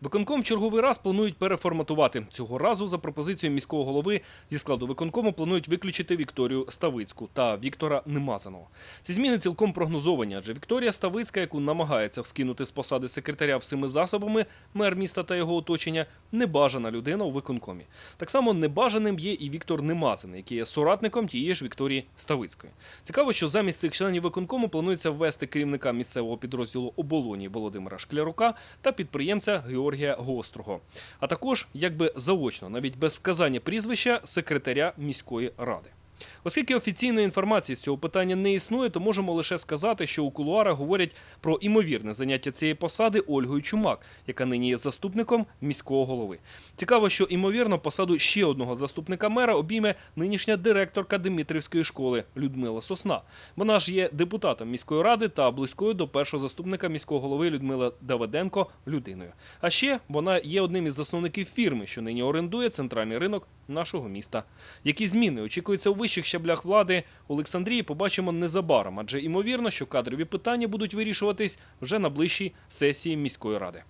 Виконком черговий раз планують переформатувати. Цього разу за пропозицією міського голови зі складу виконкому планують виключити Вікторію Ставицьку та Віктора Немазаного. Ці зміни цілком прогнозовані, адже Вікторія Ставицька, яку намагається вскинути з посади секретаря всіми засобами, мер міста та його оточення, небажана людина у виконкомі. Так само небажаним є і Віктор Немазаний, який є соратником тієї ж Вікторії Ставицької. Цікаво, що замість цих членів виконкому планується ввести керівника місцевого підрозділу оболоні Володимира Шклярука та підприємця Георгія Гострого, а також якби заочно, навіть без сказання прізвища секретаря міської ради. Оскільки офіційної інформації з цього питання не існує, то можемо лише сказати, що у кулуарах говорять про імовірне заняття цієї посади Ольгою Чумак, яка нині є заступником міського голови. Цікаво, що імовірно посаду ще одного заступника мера обійме нинішня директорка Димитрівської школи Людмила Сосна. Вона ж є депутатом міської ради та близькою до першого заступника міського голови Людмила Давиденко людиною. А ще вона є одним із засновників фірми, що нині орендує центральний ринок нашого міста. Які зміни очікуються у вищих щаблях влади Олександрії, побачимо незабаром, адже ймовірно, що кадрові питання будуть вирішуватись вже на ближчій сесії міської ради.